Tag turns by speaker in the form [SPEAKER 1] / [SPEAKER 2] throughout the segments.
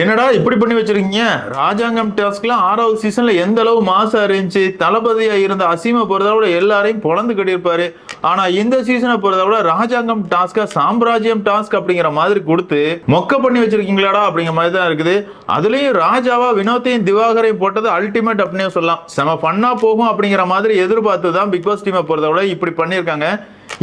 [SPEAKER 1] என்னடா இப்படி பண்ணி வச்சிருக்கீங்க? ராஜாங்கம் டாஸ்க்லாம் ஆறாவது சீசன்ல எந்த அளவு மாசம் இருந்துச்சு? தளபதியா இருந்த அசீமை பொறுத்தவரை எல்லாரையும் பொழந்து கட்டியிருப்பாரு. ஆனா இந்த சீசனை பொறுத்தவரை ராஜாங்கம் டாஸ்கா சாம்ராஜ்யம் டாஸ்க் அப்படிங்கிற மாதிரி கொடுத்து மொக்க பண்ணி வச்சிருக்கீங்களாடா அப்படிங்கிற மாதிரி தான் இருக்குது. அதுலயும் ராஜாவா வினோத்தையும் திவாகரையும் போட்டது அல்டிமேட் அப்படின்னே சொல்லலாம். செம ஃபன்னா போகும் அப்படிங்கிற மாதிரி எதிர்பார்த்து தான் பிக் பாஸ் டீமை பொறுத்தவரை இப்படி பண்ணியிருக்காங்க.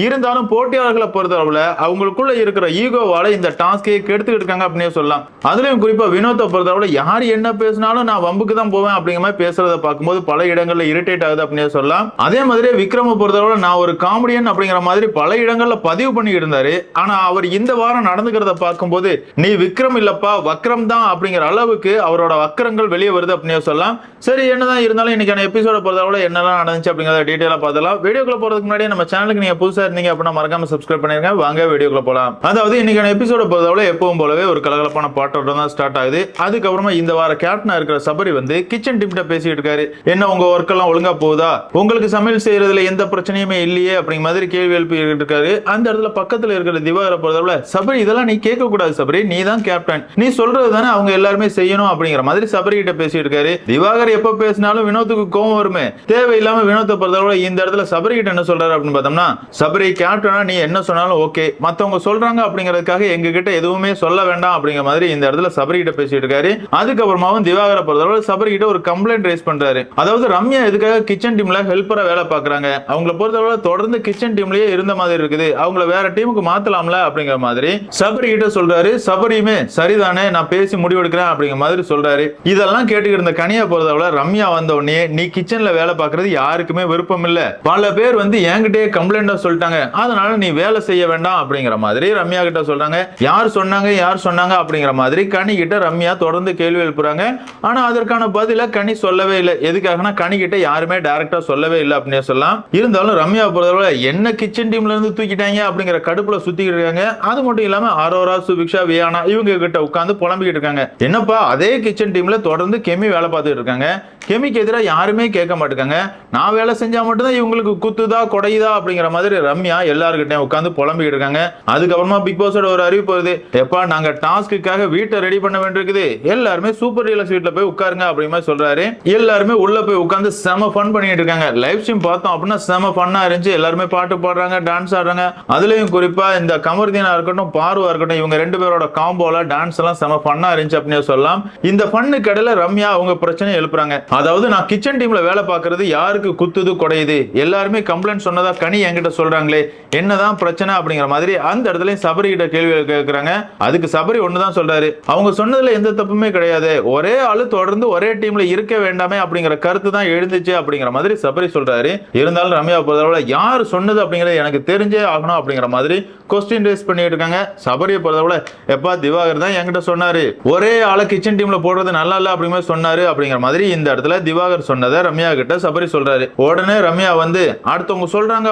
[SPEAKER 1] இருந்தாலும் போட்டியாளர்களை பொறுத்தளவுல அவங்களுக்குள்ள இருக்கிற ஈகோவால இந்த டாஸ்கை கெடுத்துக்கிட்டு இருக்காங்க அப்படின்னே சொல்லலாம். அதுலயும் குறிப்பா வினோத்தை பொறுத்தளவுல யார் என்ன பேசினாலும் நான் வம்புக்கு தான் போவேன் அப்படிங்கிற மாதிரி பேசுறத பார்க்கும்போது பல இடங்கள்ல இரிட்டேட் ஆகுது அப்படின்னே சொல்லலாம். அதே மாதிரி விக்ரம பொறுத்தளவுல நான் ஒரு காமெடியன் அப்படிங்கிற மாதிரி பல இடங்கள்ல பதிவு பண்ணி இருந்தாரு. ஆனா அவர் இந்த வாரம் நடந்துக்கிறத பார்க்கும்போது நீ விக்ரம் இல்லப்பா வக்ரம் தான் அப்படிங்கிற அளவுக்கு அவரோட வக்கரங்கள் வெளியே வருது அப்படின்னே சொல்லலாம். சரி என்னதான் இருந்தாலும் இன்னைக்கான எபிசோட பொறுத்தளவுல என்னெல்லாம் நடந்துச்சு அப்படிங்கிறத டீட்டெயிலாக பார்த்தலாம் வீடியோக்குள்ள போறதுக்கு முன்னாடி நம்ம சேனலுக்கு நீங்க புதுசு புதுசாக இருந்தீங்க அப்படின்னா மறக்காம சப்ஸ்கிரைப் பண்ணிருங்க. வாங்க வீடியோக்குள்ள போகலாம் அதாவது இன்னைக்கான எபிசோட பொறுத்தவரை எப்பவும் போலவே ஒரு கலகலப்பான பாட்டோட தான் ஸ்டார்ட் ஆகுது. அதுக்கப்புறமா இந்த வார கேப்டனா இருக்கிற சபரி வந்து கிச்சன் டீம்கிட்ட பேசிட்டு இருக்காரு. என்ன உங்க ஒர்க் எல்லாம் ஒழுங்கா போகுதா? உங்களுக்கு சமையல் செய்யறதுல எந்த பிரச்சனையுமே இல்லையே அப்படிங்கிற மாதிரி கேள்வி எழுப்பிட்டு இருக்காரு. அந்த இடத்துல பக்கத்துல இருக்கிற திவாகரை பொறுத்தவரை சபரி இதெல்லாம் நீ கேட்க கூடாது சபரி. நீ தான் கேப்டன் நீ சொல்றது தானே அவங்க எல்லாருமே செய்யணும் அப்படிங்கிற மாதிரி சபரி கிட்ட பேசிட்டு இருக்காரு. திவாகர் எப்ப பேசினாலும் வினோத்துக்கு கோவம் வருமே. தேவையில்லாம வினோத்தை பொறுத்தவரை இந்த இடத்துல சபரி கிட்ட என்ன சொல்றாரு அப்படின்னு பார்த்தோம்னா சபரி கேப்டனா நீ என்ன சொன்னாலும் ஓகே மத்தவங்க சொல்றாங்க அப்படிங்கிறதுக்காக எங்க கிட்ட எதுவுமே சொல்ல வேண்டாம் அப்படிங்கிற மாதிரி இந்த இடத்துல சபரி கிட்ட பேசிட்டு இருக்காரு. அதுக்கப்புறமாவும் திவாகரை பொறுத்தவரை சபரி கிட்ட ஒரு கம்ப்ளைண்ட் ரைஸ் பண்றாரு. அதாவது ரம்யா எதுக்காக கிச்சன் டீம்ல ஹெல்ப்பரா வேலை பாக்குறாங்க அவங்கள பொறுத்தவரை தொடர்ந்து கிச்சன் டீம்லயே இருந்த மாதிரி இருக்குது. அவங்கள வேற டீமுக்கு மாத்தலாம்ல அப்படிங்கிற மாதிரி சபரி கிட்ட சொல்றாரு. சபரியுமே சரிதானே நான் பேசி முடிவெடுக்கிறேன் அப்படிங்கிற மாதிரி சொல்றாரு. இதெல்லாம் கேட்டுக்கிட்டு இருந்த கனியா பொறுத்தவரை ரம்யா வந்த உடனே நீ கிச்சன்ல வேலை பார்க்கறது யாருக்குமே விருப்பம் இல்ல. பல பேர் வந்து என்கிட்டயே கம்ப்ளைண்டா சொல்லிட்டாங்க. அதனால நீ வேலை செய்ய வேண்டாம் அப்படிங்கிற மாதிரி ரம்யா கிட்ட சொல்றாங்க. யார் சொன்னாங்க யார் சொன்னாங்க அப்படிங்கிற மாதிரி கனி கிட்ட ரம்யா தொடர்ந்து கேள்வி எழுப்புறாங்க. ஆனா அதற்கான பதில கனி சொல்லவே இல்லை. எதுக்காகனா கனி கிட்ட யாருமே டைரக்டா சொல்லவே இல்லை அப்படின்னு சொல்லலாம். இருந்தாலும் ரம்யா பொறுத்தவரை என்ன கிச்சன் டீம்ல இருந்து தூக்கிட்டாங்க அப்படிங்கிற கடுப்புல சுத்திக்கிட்டு இருக்காங்க. அது மட்டும் இல்லாம அரோரா சுபிக்ஷா வியானா இவங்க கிட்ட உட்காந்து புலம்பிக்கிட்டு இருக்காங்க. என்னப்பா அதே கிச்சன் டீம்ல தொடர்ந்து கெமி வேலை பார்த்துட்டு இருக்காங்க. கெமிக்கு எதிராக யாருமே கேட்க மாட்டேங்க நான் வேலை செஞ்சா மட்டும்தான் இவங்களுக்கு குத்துதா கொடையுதா அப்படிங்கிற மாதிரி ரம்யா எல்லாருக்கிட்டையும் உட்காந்து புலம்பிக்கிட்டு இருக்காங்க. அதுக்கப்புறமா பிக் பாஸோட ஒரு அறிவிப்பு வருது. எப்பா நாங்க டாஸ்க்குக்காக வீட்டை ரெடி பண்ண வேண்டியிருக்குது. எல்லாருமே சூப்பர் டீலக்ஸ் வீட்டில் போய் உட்காருங்க அப்படிமா சொல்றாரு. எல்லாருமே உள்ள போய் உட்காந்து செம ஃபன் பண்ணிட்டு இருக்காங்க. லைவ் ஸ்ட்ரீம் பார்த்தோம் அப்படின்னா செம ஃபன்னா இருந்துச்சு. எல்லாருமே பாட்டு பாடுறாங்க டான்ஸ் ஆடுறாங்க. அதுலயும் குறிப்பா இந்த கமர்தீனா இருக்கட்டும் பார்வா இருக்கட்டும் இவங்க ரெண்டு பேரோட காம்போல டான்ஸ் எல்லாம் செம ஃபன்னா இருந்துச்சு அப்படின்னு சொல்லலாம். இந்த ஃபன்னு கடையில ரம்யா அவங்க பிரச்சனை எழுப்புறாங்க. அதாவது நான் கிச்சன் டீம்ல வேலை பார்க்கறது யாருக்கு குத்துது குடையுது? எல்லாருமே கம்ப்ளைண்ட் சொன்னதா கனி என்கிட்ட சொல்றாங்களே என்னதான் பிரச்சனை அப்படிங்கிற மாதிரி அந்த இடத்துல சபரி கிட்ட கேள்வி கேட்கறாங்க. அதுக்கு சபரி ஒண்ணுதான் சொல்றாரு. அவங்க சொன்னதுல எந்த தப்புமே கிடையாது. ஒரே ஆளு தொடர்ந்து ஒரே டீம்ல இருக்க வேண்டாமே அப்படிங்கிற கருத்து தான் எழுந்துச்சு அப்படிங்கிற மாதிரி சபரி சொல்றாரு. இருந்தாலும் ரம்யா பொறுத்தவரை யார் சொன்னது அப்படிங்கறது எனக்கு தெரிஞ்சே ஆகணும் அப்படிங்கிற மாதிரி கொஸ்டின் ரேஸ் பண்ணிட்டு இருக்காங்க. சபரியை பொறுத்தவரை எப்பா திவாகர் தான் என்கிட்ட சொன்னாரு. ஒரே ஆளை கிச்சன் டீம்ல போடுறது நல்லா இல்ல அப்படிங்கிற மாதிரி சொன்னாரு அப்படிங்கிற மாதிரி இந்த இடத்துல திவாகர் சொன்னதை ரம்யா கிட்ட சபரி சொல்றாரு. உடனே ரம்யா வந்து அடுத்தவங்க சொல்றாங்க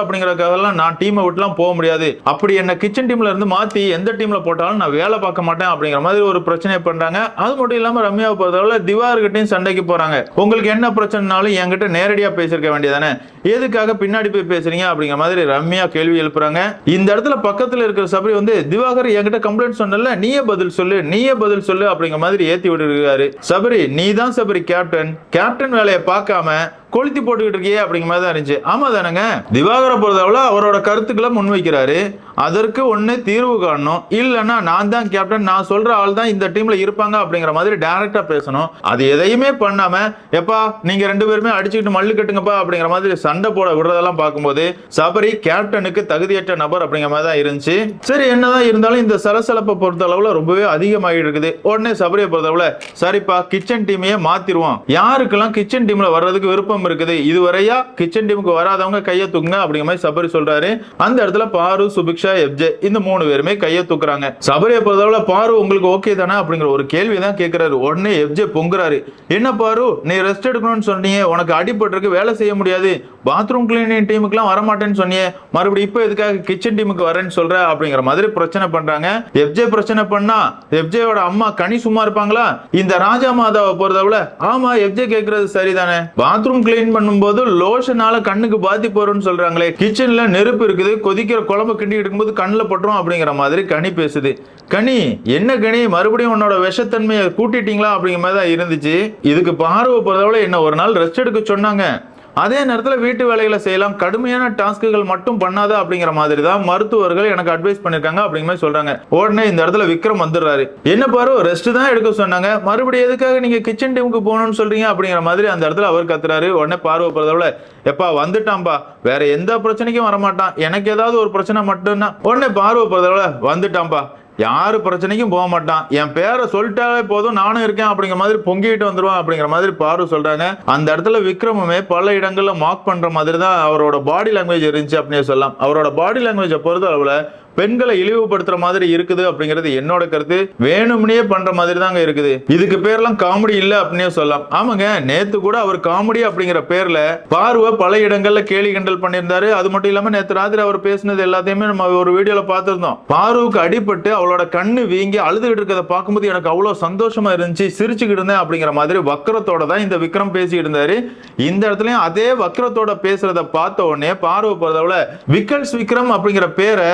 [SPEAKER 1] அப்படிங்கறதுக்காகலாம் நான் டீமை விட்டுலாம் போக முடியாது. அப்படி என்ன கிச்சன் டீம்ல இருந்து மாத்தி எந்த டீம்ல போட்டாலும் நான் வேலை பார்க்க மாட்டேன் அப்படிங்கிற மாதிரி ஒரு பிரச்சனை பண்றாங்க. அது மட்டும் இல்லாம ரம்யாவை பொறுத்தவரை திவார்கிட்டையும் சண்டைக்கு போறாங்க. உங்களுக்கு என்ன பிரச்சனைனாலும் என்கிட்ட நேரடியா பேசியிருக்க வேண்டியதானே எதுக்காக பின்னாடி போய் பேசுறீங்க அப்படிங்கிற மாதிரி ரம்யா கேள்வி எழுப்புறாங்க. இந்த இடத்துல பக்கத்துல இருக்கிற சபரி வந்து திவாகர் என்கிட்ட கம்ப்ளைண்ட் சொன்னல நீயே பதில் சொல்லு நீயே பதில் சொல்லு அப்படிங்கிற மாதிரி ஏத்தி விட்டுருக்காரு. சபரி நீ தான் சபரி கேப்டன் கேப்டன் வேலையை பார்க்காம கொளுத்தி போட்டுக்கிட்டு இருக்கியே அப்படிங்கிற மாதிரி தான் இருந்துச்சு. ஆமா தானேங்க திவாகரை பொறுத்தவரை அவரோட கருத்துக்களை முன்வைக்கிறாரு. அதற்கு ஒன்று தீர்வு காணணும். இல்லைன்னா நான் தான் கேப்டன் நான் சொல்ற ஆள் தான் இந்த டீம்ல இருப்பாங்க அப்படிங்கிற மாதிரி டைரக்டா பேசணும். அது எதையுமே பண்ணாம எப்பா நீங்க ரெண்டு பேருமே அடிச்சுக்கிட்டு மல்லு கட்டுங்கப்பா அப்படிங்கிற மாதிரி சண்டை போட விடுறதெல்லாம் பார்க்கும்போது சபரி கேப்டனுக்கு தகுதியற்ற நபர் அப்படிங்கிற மாதிரி தான் இருந்துச்சு. சரி என்னதான் இருந்தாலும் இந்த சலசலப்பை பொறுத்த அளவுல ரொம்பவே அதிகமாகிட்டு இருக்குது. உடனே சபரியை பொறுத்தளவுல சரிப்பா கிச்சன் டீமையே மாத்திருவோம். யாருக்கெல்லாம் கிச்சன் டீம்ல வர்றதுக்கு விருப்பம் இருக்குது? இதுவரையா கிச்சன் டீமுக்கு வராதவங்க கையை தூக்குங்க அப்படிங்கிற மாதிரி சபரி சொல்றாரு அந்த இடத்துல பாரு சுபிக்ஷா எப்ஜே இந்த மூணு பேருமே கையை தூக்குறாங்க. சபரியை பொறுத்தளவுல பாரு உங்களுக்கு ஓகே தானே அப்படிங்கிற ஒரு கேள்வி தான் கேட்கிறாரு உடனே எப்ஜே பொங்குறாரு. என்ன பாரு நீ ரெஸ்ட் எடுக்கணும்னு சொன்னீங்க. உனக்கு அடிபட்டிருக்கு வேலை செய்ய முடியாது. பாத்ரூம் கிளீனிங் டீமுக்குலாம் வரமாட்டேன்னு சொன்னியே மறுபடியும் இப்போ எதுக்காக கிச்சன் டீமுக்கு வரேன்னு சொல்ற அப்படிங்கிற மாதிரி பிரச்சனை பண்றாங்க. எஃப்ஜே பிரச்சனை பண்ணா எஃப்ஜேயோட அம்மா கனி சும்மா இருப்பாங்களா? இந்த ராஜா மாதாவை பொறுத்தவரை ஆமா எஃப்ஜே கேட்கறது சரிதானே. பாத்ரூம் கிளீன் பண்ணும்போது லோஷனால கண்ணுக்கு பாத்தி போறோம்னு சொல்றாங்களே. கிச்சன்ல நெருப்பு இருக்குது கொதிக்கிற குழம்பு கிண்டி எடுக்கும்போது கண்ணில் பட்டுரும் அப்படிங்கிற மாதிரி கனி பேசுது. கனி என்ன கனி? மறுபடியும் உன்னோட விஷத்தன்மையை கூட்டிட்டீங்களா அப்படிங்கிற மாதிரி தான் இருந்துச்சு. இதுக்கு பார்வை பொறுத்தவரை என்ன ஒரு நாள் ரெஸ்ட் எடுக்க சொன்னாங்க. அதே நேரத்தில் வீட்டு வேலைகளை செய்யலாம். கடுமையான டாஸ்க்குகள் மட்டும் பண்ணாத அப்படிங்கிற மாதிரி தான் மருத்துவர்கள் எனக்கு அட்வைஸ் பண்ணிருக்காங்க அப்படிங்கிற மாதிரி சொல்றாங்க. உடனே இந்த இடத்துல விக்ரம் வந்துடுறாரு. என்ன பாரு ரெஸ்ட் தான் எடுக்க சொன்னாங்க. மறுபடியும் எதுக்காக நீங்க கிச்சன் டீமுக்கு போகணும்னு சொல்றீங்க அப்படிங்கிற மாதிரி அந்த இடத்துல அவர் கத்துறாரு. உடனே பார்வை போறதோட எப்பா வந்துட்டான்பா. வேற எந்த பிரச்சனைக்கும் வரமாட்டான். எனக்கு ஏதாவது ஒரு பிரச்சனை மட்டும்தான் உடனே பார்வை போறதோட வந்துட்டான்பா. யாரு பிரச்சனைக்கும் போக மாட்டான். என் பேரை சொல்லிட்டாலே போதும் நானும் இருக்கேன் அப்படிங்கிற மாதிரி பொங்கிட்டு வந்துருவான் அப்படிங்கிற மாதிரி பாரு சொல்றாங்க. அந்த இடத்துல விக்ரமுமே பல இடங்கள்ல மார்க் பண்ற மாதிரி தான் அவரோட பாடி லாங்குவேஜ் இருந்துச்சு அப்படின்னு சொல்லலாம். அவரோட பாடி லாங்குவேஜை பொறுத்த அளவுல பெண்களை இழிவுபடுத்துற மாதிரி இருக்குது அப்படிங்கிறது என்னோட கருத்து. வேணும்னே பண்ற மாதிரி தாங்க இருக்குது. இதுக்கு பேர்லாம் காமெடி இல்ல அப்படின்னே சொல்லலாம். ஆமாங்க நேத்து கூட அவர் காமெடி அப்படிங்கிற பேர்ல பார்வை பல இடங்கள்ல கேலி கிண்டல் பண்ணியிருந்தாரு. அது மட்டும் இல்லாம நேத்து ராத்திரி அவர் பேசினது எல்லாத்தையுமே நம்ம ஒரு வீடியோல பார்த்திருந்தோம். பார்வுக்கு அடிபட்டு அவளோட கண்ணு வீங்கி அழுதுகிட்டு இருக்கிறத பார்க்கும்போது எனக்கு அவ்வளவு சந்தோஷமா இருந்துச்சு. சிரிச்சுக்கிட்டு இருந்தேன் அப்படிங்கிற மாதிரி வக்கரத்தோட தான் இந்த விக்ரம் பேசிக்கிட்டு இருந்தாரு. இந்த இடத்துலயும் அதே வக்கரத்தோட பேசுறத பார்த்த உடனே பார்வை போறதவிட விக்கல்ஸ் விக்ரம் அப்படிங்கிற பேரை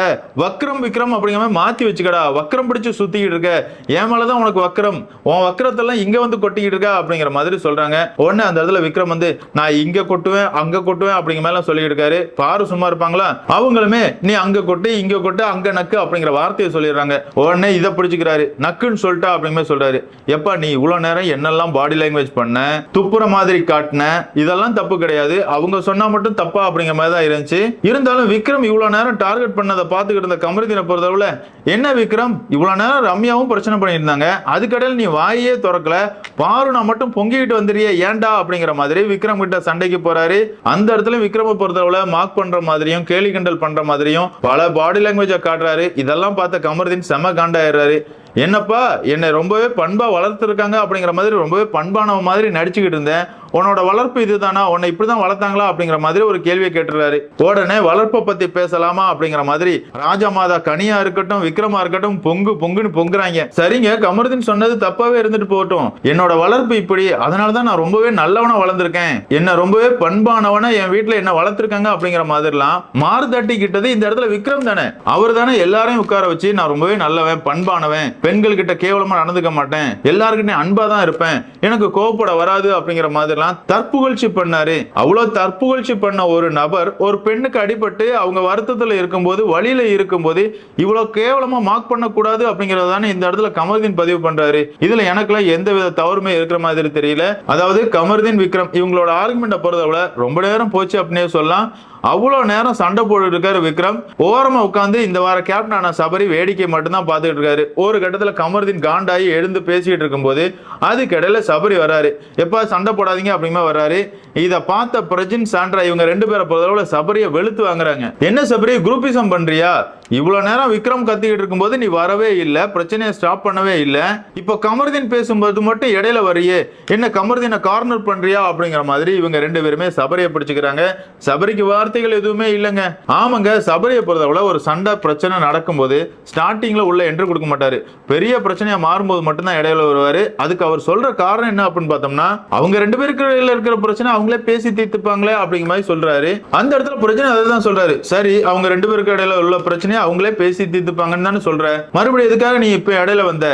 [SPEAKER 1] வக்ரம் விக்ரம் அப்படிங்கிற மாதிரி மாற்றி வச்சுக்கடா. வக்ரம் பிடிச்சி சுத்திக்கிட்டு இருக்க. என் மேலதான் உனக்கு வக்ரம். உன் வக்ரத்தெல்லாம் இங்கே வந்து கொட்டிக்கிட்டு இருக்கா அப்படிங்கிற மாதிரி சொல்கிறாங்க உடனே அந்த இடத்துல விக்ரம் வந்து நான் இங்கே கொட்டுவேன் அங்கே கொட்டுவேன் அப்படிங்கிற மாதிரிலாம் சொல்லிட்டு இருக்காரு. பாரு சும்மா இருப்பாங்களா? அவங்களுமே நீ அங்கே கொட்டு இங்கே கொட்டு அங்கே நக்கு அப்படிங்கிற வார்த்தையை சொல்லிடுறாங்க. உடனே இதை பிடிச்சிக்கிறாரு. நக்குன்னு சொல்லிட்டா அப்படிங்கிற சொல்கிறாரு எப்பா நீ இவ்வளோ நேரம் என்னெல்லாம் பாடி லாங்குவேஜ் பண்ண? துப்புற மாதிரி காட்டின? இதெல்லாம் தப்பு கிடையாது. அவங்க சொன்னால் மட்டும் தப்பா அப்படிங்கிற மாதிரி தான் இருந்துச்சு. இருந்தாலும் விக்ரம் இவ்வளோ நேரம் டார்கெட் பண்ணதை பார்த்துக்கிட்டு இருந்த கமருதீனை பொறுத்தளவில் என்ன விக்ரம்? இவ்வளோ நேரம் ரம்யாவும் பிரச்சனை பண்ணியிருந்தாங்க. அதுக்கடையில் நீ வாயே திறக்கல. பாரு நான் மட்டும் பொங்கிக்கிட்டு வந்துடுறியே ஏன்டா? அப்படிங்கிற மாதிரி விக்ரம் கிட்ட சண்டைக்கு போறாரு. அந்த இடத்துல விக்ரம பொறுத்தளவில் மார்க் பண்ற மாதிரியும் கேலி கிண்டல் பண்ற மாதிரியும் பல பாடி லாங்குவேஜை காட்டுறாரு. இதெல்லாம் பார்த்த கமருதீன் செம காண்டாயிடுறாரு. என்னப்பா? என்னை ரொம்பவே பண்பா வளர்த்துருக்காங்க அப்படிங்கிற மாதிரி ரொம்பவே பண்பானவ மாதிரி நடிச்சுக்கிட்டு இருந்தேன். உன்னோட வளர்ப்பு இதுதானா? உன்னை இப்படிதான் வளர்த்தாங்களா? அப்படிங்கிற மாதிரி ஒரு கேள்வியை கேட்டுறாரு. உடனே வளர்ப்பை பத்தி பேசலாமா? அப்படிங்கிற மாதிரி ராஜா மாதா கனியா இருக்கட்டும் விக்ரமா இருக்கட்டும் பொங்கு பொங்குன்னு பொங்குறாங்க. சரிங்க கமருதீன் சொன்னது தப்பாவே இருந்துட்டு போகட்டும். என்னோட வளர்ப்பு இப்படி அதனாலதான் நான் ரொம்பவே நல்லவனா வளர்ந்துருக்கேன். என்ன ரொம்பவே பண்பானவனா என் வீட்டுல என்ன வளர்த்துருக்காங்க அப்படிங்கிற மாதிரிலாம் மாறு தட்டிக்கிட்டது இந்த இடத்துல விக்ரம் தானே. அவர் தானே எல்லாரையும் உட்கார வச்சு நான் ரொம்பவே நல்லவன் பண்பானவன். பெண்கள் கிட்ட கேவலமா நடந்துக்க மாட்டேன். எல்லாருக்கிட்டையும் அன்பா தான் இருப்பேன். எனக்கு கோவப்பட வராது அப்படிங்கிற எல்லாம் தற்புகழ்ச்சி பண்ணாரு. அவ்வளவு தற்புகழ்ச்சி பண்ண ஒரு நபர் ஒரு பெண்ணுக்கு அடிபட்டு அவங்க வருத்தத்துல இருக்கும்போது வழியில இருக்கும்போது இவ்வளவு கேவலமா மார்க் பண்ணக்கூடாது அப்படிங்கறது தானே இந்த இடத்துல கமருதீன் பதிவு பண்றாரு. இதுல எனக்குலாம் எந்த வித தவறுமே இருக்கிற மாதிரி தெரியல. அதாவது கமருதீன் விக்ரம் இவங்களோட ஆர்குமெண்ட்டை பொறுத்தவரை ரொம்ப நேரம் போச்சு அப்படின்னே சொல்லலாம். அவ்வளோ நேரம் சண்டை போட்டு இருக்காரு விக்ரம். ஓரமா உட்காந்து இந்த வார கேப்டனான சபரி வேடிக்கை மட்டும்தான் பார்த்துட்டு இருக்காரு. ஒரு கட்டத்துல கமருதீன் காண்டாயி எழுந்து பேசிக்கிட்டு இருக்கும்போது அதுக்கிடையில சபரி வராரு. எப்ப சண்டை போடாதீங்க அப்படிமா வர்றாரு. இதை பார்த்த பிரஜின் சாண்ட்ரா இவங்க ரெண்டு பேரை பொறுத்தளவில் சபரியை வெளுத்து வாங்குறாங்க. என்ன சபரி? குரூப்பிசம் பண்றியா? இவ்வளோ நேரம் விக்ரம் கத்திக்கிட்டு இருக்கும்போது நீ வரவே இல்லை பிரச்சனையை ஸ்டாப் பண்ணவே இல்லை. இப்போ கமர்தீன் பேசும்போது மட்டும் இடையில வரையே. என்ன கமர்தீனை கார்னர் பண்றியா அப்படிங்கிற மாதிரி இவங்க ரெண்டு பேருமே சபரியை பிடிச்சிக்கிறாங்க. சபரிக்கு வார்த்தைகள் எதுவுமே இல்லைங்க. ஆமாங்க சபரியை பொறுத்தவரை ஒரு சண்டை பிரச்சனை நடக்கும்போது ஸ்டார்டிங்ல உள்ள என்ட்ரு கொடுக்க மாட்டாரு. பெரிய பிரச்சனையா மாறும்போது மட்டும்தான் இடையில வருவாரு. அதுக்கு அவர் சொல்ற காரணம் என்ன அப்படின்னு பார்த்தோம்னா அவங்க ரெண்டு பேருக்கு இடையில இருக்கிற பிரச்சனை அவங்களே பேசி தீர்த்துப்பாங்களே அப்படிங்கிற மாதிரி சொல்றாரு. அந்த இடத்துல பிரச்சனை அதை தான் சொல்றாரு. சரி அவங்க ரெண்டு பேருக்கு இடையில உள்ள பிரச்சனையை அவங்களே பேசி தீர்த்துப்பாங்கன்னு தானே சொல்ற? மறுபடியும் எதுக்காக நீ இப்ப இடையில வந்த?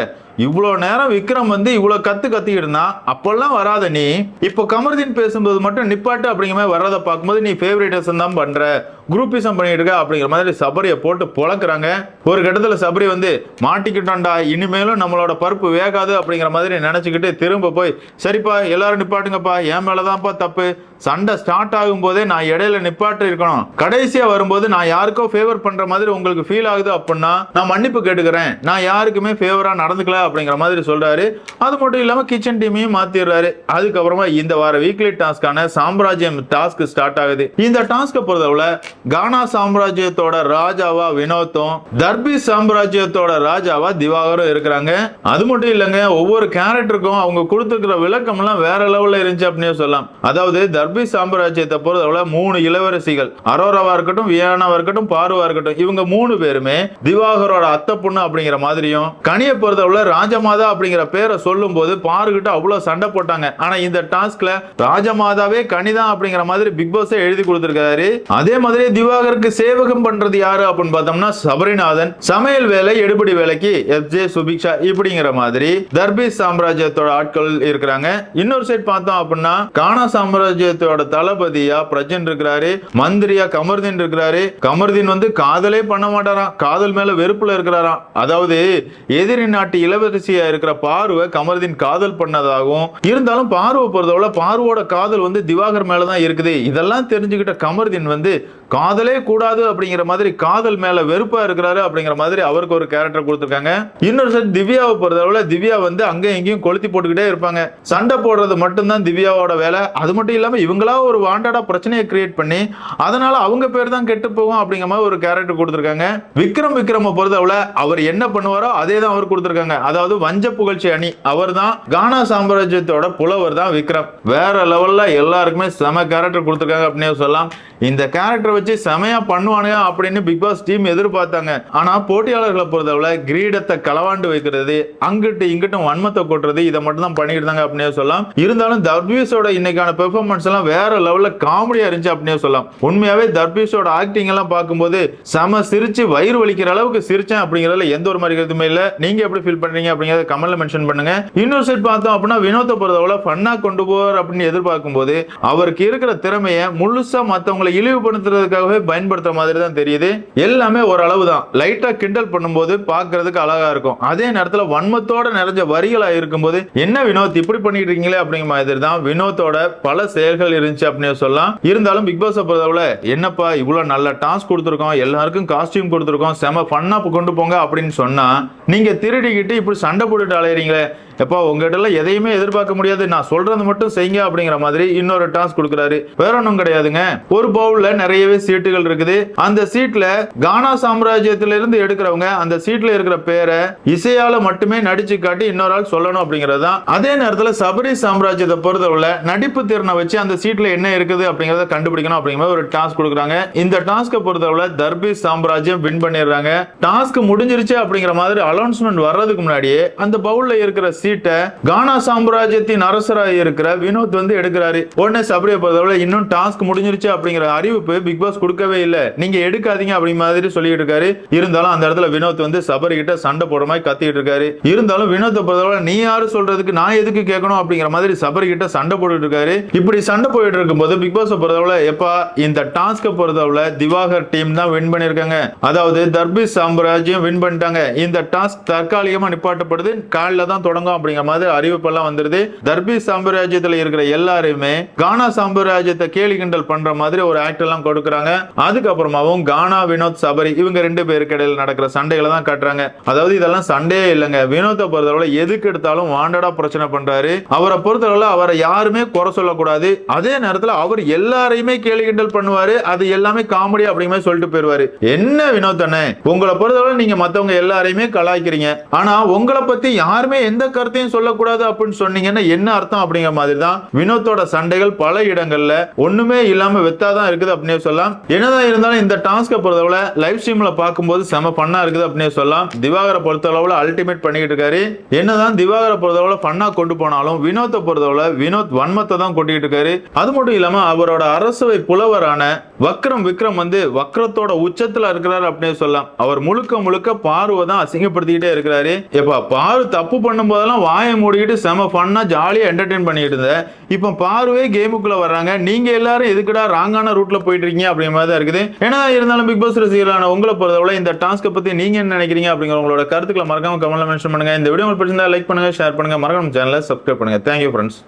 [SPEAKER 1] இவ்வளோ நேரம் விக்ரம் வந்து இவ்வளோ கத்து கத்திக்கிட்டு இருந்தான் அப்பெல்லாம் வராத நீ. இப்போ கமர்தீன் பேசும்போது மட்டும் நிப்பாட்டு அப்படிங்கிற மாதிரி வர்றதை பார்க்கும்போது நீ ஃபேவரேட்டேஷன் தான் பண்ற. குரூப்பிசம் பண்ணிட்டு இருக்க அப்படிங்கிற மாதிரி சபரியை போட்டு புழக்கிறாங்க. ஒரு கட்டத்தில் சபரி வந்து மாட்டிக்கிட்டோம்டா இனிமேலும் நம்மளோட பருப்பு வேகாது அப்படிங்கிற மாதிரி நினச்சிக்கிட்டு திரும்ப போய் சரிப்பா எல்லாரும் நிப்பாட்டுங்கப்பா என் மேலே தான்ப்பா தப்பு. சண்டை ஸ்டார்ட் ஆகும் போதே நான் இடையில நிப்பாட்டு இருக்கணும். கடைசியா வரும்போது நான் யாருக்கோ ஃபேவர் பண்ற மாதிரி உங்களுக்கு ஃபீல் ஆகுது அப்படின்னா நான் மன்னிப்பு கேட்டுக்கிறேன். நான் யாருக்குமே ஃபேவரா நடந்துக்கல அப்படிங்கிற மாதிரி சொல்றாரு. அது மட்டும் இல்லாம கிச்சன் டீமையும் மாத்திடுறாரு. அதுக்கப்புறமா இந்த வார வீக்லி டாஸ்கான சாம்ராஜ்யம் டாஸ்க் ஸ்டார்ட் ஆகுது. இந்த டாஸ்க்கை பொறுத்தவரை கானா சாம்ராஜ்யத்தோட ராஜாவா வினோத்தும் தர்பி சாம்ராஜ்யத்தோட ராஜாவா திவாகரும் இருக்கிறாங்க. அது மட்டும் இல்லைங்க ஒவ்வொரு கேரக்டருக்கும் அவங்க கொடுத்துருக்கிற விளக்கம் எல்லாம் வேற லெவல்ல இருந்துச்சு அப்படின்னு சொல்லலாம். அதாவது தர்பி சாம்ராஜ்யத்தை பொறுத்தவரை மூணு இளவரசிகள் அரோராவா இருக்கட்டும் வியானாவா இருக்கட்டும் பார்வா இருக்கட்டும் இவங்க மூணு பேருமே திவாகரோட அத்தை பொண்ணு அப்படிங்கிற மாதிரியும் கனியை பொறுத்தவரை ராஜமாதா அப்படிங்கிற பேரை சொல்லும் போது பாருகிட்ட அவ்வளவு சண்டை போட்டாங்க. ஆனா இந்த டாஸ்க்ல ராஜமாதாவே கனிதான் அப்படிங்கிற மாதிரி பிக் பாஸே எழுதி கொடுத்துருக்காரு அதே மாதிரி திவாகருக்கு சேவகம் பண்றது யாரு அப்படின்னு பார்த்தோம்னா சபரிநாதன். சமையல் வேலை எடுபடி வேலைக்கு எஃப் ஜே சுபிக்ஷா இப்படிங்கிற மாதிரி தர்பி சாம்ராஜ்யத்தோட ஆட்கள் இருக்கிறாங்க. இன்னொரு சைடு பார்த்தோம் அப்படின்னா கானா சாம்ராஜ்யத்தோட தளபதியா பிரஜன் இருக்கிறாரு மந்திரியா கமர்தீன் இருக்கிறாரு. கமர்தீன் வந்து காதலே பண்ண மாட்டாராம் காதல் மேல வெறுப்புல இருக்கிறாராம். அதாவது எதிரி நாட்டு இளவரசியா இருக்கிற பார்வை கமர்தீன் காதல் பண்ணதாகவும் இருந்தாலும் பார்வை பொறுத்தவரை பார்வோட காதல் வந்து திவாகர் மேலதான் இருக்குது. இதெல்லாம் தெரிஞ்சுக்கிட்ட கமர்தீன் வந்து காதலே கூடாது அப்படிங்கிற மாதிரி காதல் மேல வெறுப்பா இருக்கிறாரு அப்படிங்கிற மாதிரி அவருக்கு ஒரு கேரக்டர் கொடுத்துருக்காங்க. இன்னொரு சைடு திவ்யாவை பொறுத்தளவுல திவ்யா வந்து அங்கேயும் எங்கேயும் கொளுத்தி போட்டுக்கிட்டே இருப்பாங்க. சண்டை போடுறது மட்டும்தான் திவ்யாவோட வேலை. அது மட்டும் இல்லாம இவங்களா ஒரு வாண்டடா பிரச்சனையை கிரியேட் பண்ணி அதனால அவங்க பேர் தான் கெட்டு போகும் அப்படிங்கிற மாதிரி ஒரு கேரக்டர் கொடுத்துருக்காங்க. விக்ரம் விக்ரம பொறுத்தளவுல அவர் என்ன பண்ணுவாரோ அதே தான் அவர் கொடுத்துருக்காங்க. அதாவது வஞ்ச புகழ்ச்சி அணி. அவர் தான் கானா சாம்ராஜ்யத்தோட புலவர் தான் விக்ரம். வேற லெவல்ல எல்லாருக்குமே செம கேரக்டர் கொடுத்துருக்காங்க அப்படின்னு சொல்லலாம். இந்த கேரக்டர் வச்சு செமையா பண்ணுவானுங்க அப்படின்னு பிக் பாஸ் டீம் எதிர்பார்த்தாங்க. ஆனா போட்டியாளர்களை பொறுத்தவரை கிரீடத்தை களவாண்டு வைக்கிறது அங்கிட்டு இங்கிட்டும் வன்மத்தை கொட்டுறது இதை மட்டும் தான் பண்ணிட்டு இருந்தாங்க அப்படின்னு சொல்லலாம். இருந்தாலும் தர்பீஸோட இன்னைக்கான பெர்ஃபார்மன்ஸ் எல்லாம் வேற லெவல்ல காமெடியா இருந்துச்சு அப்படின்னு சொல்லலாம். உண்மையாவே தர்பீஸோட ஆக்டிங் எல்லாம் பார்க்கும்போது செம சிரிச்சு வயிறு வலிக்கிற அளவுக்கு சிரிச்சேன் அப்படிங்கறதுல எந்த ஒரு மாதிரி கருத்துமே இல்ல. நீங்க எப்படி ஃபீல் பண்றீங்க அப்படிங்கறத கமெண்ட்ல மென்ஷன் பண்ணுங்க. இன்னொரு சைட் பார்த்தோம் அப்படின்னா வினோத்தை பொறுத்தவரை ஃபன்னா கொண்டு போவார் அப்படின்னு எதிர்பார்க்கும் போது அவருக்கு இருக்கிற திறமையை முழுசா மத்தவங்களை இழிவுபடுத்துறதுக்காகவே பயன்படுத்துற மாதிரி தான் தெரியுது. எல்லாமே ஓரளவு தான். லைட்டா கிண்டல் பண்ணும்போது பாக்குறதுக்கு அழகா இருக்கும். அதே நேரத்துல வன்மத்தோட நிறைஞ்ச வரிகளா இருக்கும்போது என்ன வினோத் இப்படி பண்ணிட்டு இருக்கீங்களே? அப்படிங்கிற மாதிரி தான் வினோத்தோட பல செயல்கள் இருந்துச்சு அப்படின்னு சொல்லலாம். இருந்தாலும் பிக் பாஸ் பொறுத்தவரை என்னப்பா இவ்வளவு நல்ல டாஸ்க் கொடுத்துருக்கோம். எல்லாருக்கும் காஸ்டியூம் கொடுத்துருக்கோம். செம பண்ணா கொண்டு போங்க அப்படின்னு சொன்னா நீங்க திருடிக்கிட்டு இப்படி சண்டை போட்டுட்டு அலையறீங்களே எப்போ உங்ககிட்ட எதையுமே எதிர்பார்க்க முடியாது. நான் சொல்றது மட்டும் செய்யுங்க அப்படிங்கிற மாதிரி இன்னொரு டாஸ்க் கொடுக்குறாரு. வேற ஒன்றும் கிடையாதுங்க. ஒரு பவுல்ல நிறையவே சீட்டுகள் இருக்குது. அந்த சீட்ல கானா சாம்ராஜ்யத்தில இருந்து எடுக்கிறவங்க அந்த சீட்ல இருக்கிற பேரை இசையால மட்டுமே நடிச்சு காட்டி இன்னொரு ஆள் சொல்லணும் அப்படிங்கிறது தான். அதே நேரத்தில் சபரி சாம்ராஜ்யத்தை பொறுத்தவரை நடிப்பு திறனை வச்சு அந்த சீட்ல என்ன இருக்குது அப்படிங்கறத கண்டுபிடிக்கணும் அப்படிங்கிற மாதிரி ஒரு டாஸ்க் கொடுக்குறாங்க. இந்த டாஸ்க்கை பொறுத்தவரை தர்பி சாம்ராஜ்யம் வின் பண்ணிடுறாங்க. டாஸ்க் முடிஞ்சிருச்சு அப்படிங்கிற மாதிரி அனௌன்ஸ்மெண்ட் வர்றதுக்கு முன்னாடியே அந்த பவுல்ல இருக்கிற சீட்டை கானா சாம்ராஜ்யத்தின் அரசராக இருக்கிற வினோத் வந்து எடுக்கிறாரு. உடனே சபரிய பொறுத்தவரை இன்னும் டாஸ்க் முடிஞ்சிருச்சு அப்படிங்கிற அறிவிப்பு பிக் பாஸ் கொடுக்கவே இல்லை. நீங்க எடுக்காதீங்க அப்படி மாதிரி சொல்லிட்டு இருக்காரு. இருந்தாலும் அந்த இடத்துல வினோத் வந்து சபரி கிட்ட சண்டை போடுற மாதிரி கத்திட்டு இருக்காரு. இருந்தாலும் வினோத்தை பொறுத்தவரை நீ யாரு சொல்றதுக்கு நான் எதுக்கு கேட்கணும் அப்படிங்கிற மாதிரி சபரி கிட்ட சண்டை போட்டுட்டு இருக்காரு. இப்படி சண்டை போயிட்டு இருக்கும்போது பிக் பாஸ் பொறுத்தவரை எப்பா இந்த டாஸ்க்கை பொறுத்தவரை திவாகர் டீம் தான் வின் பண்ணிருக்காங்க அதாவது தர்பி சாம்ராஜ்யம் வின் பண்ணிட்டாங்க. இந்த டாஸ்க் தற்காலிகமா நிப்பாட்டப்படுது. காலைல தான் தொடங்கும் அப்படிங்கிற மாதிரி அறிவிப்பெல்லாம் வந்துருது. தர்பி சாம்ராஜ்யத்துல இருக்கிற எல்லாருமே கானா சாம்ராஜ்யத்தை கேலி கிண்டல் பண்ற மாதிரி ஒரு ஆக்ட் எல்லாம் கொடுக்குறாங்க. அதுக்கப்புறமாவும் கானா வினோத் சபரி இவங்க ரெண்டு பேருக்கு இடையில நடக்கிற சண்டைகளை தான் காட்டுறாங்க. அதாவது இதெல்லாம் சண்டையே இல்லைங்க. வினோத்தை பொறுத்தளவுல எதுக்கு எடுத்தாலும் வாண்டடா பிரச்சனை பண்றாரு. அவரை பொறுத்தளவுல அவரை யாருமே குறை சொல்லக்கூடாது. அதே நேரத்துல அவர் எல்லாரையுமே கேலி கிண்டல் பண்ணுவாரு. அது எல்லாமே காமெடி அப்படிங்கிற சொல்லிட்டு போயிருவாரு. என்ன வினோத் அண்ணே? உங்களை பொறுத்தளவுல நீங்க மத்தவங்க எல்லாரையுமே கலாய்க்கிறீங்க. ஆனா உங்களை பத்தி யாருமே எந்த கருத்தையும் சொல்லக்கூடாது அப்படின்னு சொன்னீங்கன்னா என்ன அர்த்தம் அப்படிங்கிற மாதிரி தான் வினோத்தோட சண்டைகள் பல இடங்கள்ல ஒண்ணுமே இல்லாம வெத்தாதான் இருக்குது அப்படின்னு சொல்லலாம். என்னதான் இருந்தாலும் இந்த டாஸ்கை பொறுத்தளவுல லைவ் ஸ்ட்ரீம்ல பார்க்கும்போது செம பண்ணா இருக்குது அப்படின்னு சொல்லலாம். திவாகரை பொறுத்தளவுல அல்டிமேட் பண்ணிக்கிட்டு இருக்காரு. என்னதான் திவாகரை பொறுத்தளவுல பண்ணா கொண்டு போனாலும் வினோத்தை பொறுத்தளவுல வினோத் வன்மத்தை தான் கொட்டிக்கிட்டு இருக்காரு. அது மட்டும் இல்லாம அவரோட அரசவை புலவரான வக்ரம் விக்ரம் வந்து வக்ரத்தோட உச்சத்துல இருக்கிறாரு அப்படின்னு சொல்லலாம். அவர் முழுக்க முழுக்க பார்வை தான் அசிங்கப்படுத்திக்கிட்டே இருக்கிறாரு. எப்பா பாரு தப்பு பண்ணும் போதெல்லாம் வாயை மூடிக்கிட்டு செம ஃபன்னாக ஜாலியாக என்டர்டெயின் பண்ணிட்டு இருந்தேன் இப்போ பார்வே கேமுக்குள்ளே வர்றாங்க. நீங்கள் எல்லாரும் எதுக்குடா ராங்கான ரூட்டில் போயிட்டு இருக்கீங்க அப்படிங்கிற மாதிரி தான் இருக்குது. ஏன்னா இருந்தாலும் பிக் பாஸ் ரசிகர்களான உங்களை பொறுத்தவரை இந்த டாஸ்க்கை பற்றி நீங்கள் என்ன நினைக்கிறீங்க அப்படிங்கிற உங்களோட கருத்துக்களை மறக்காம கமெண்ட்ல மென்ஷன் பண்ணுங்க. இந்த வீடியோ உங்களுக்கு பிடிச்சிருந்தா லைக் பண்ணுங்க ஷேர் பண்ணுங்க. மறக்காம சேனலை சப்ஸ்கிரைப் பண்ணுங்க. Thank you friends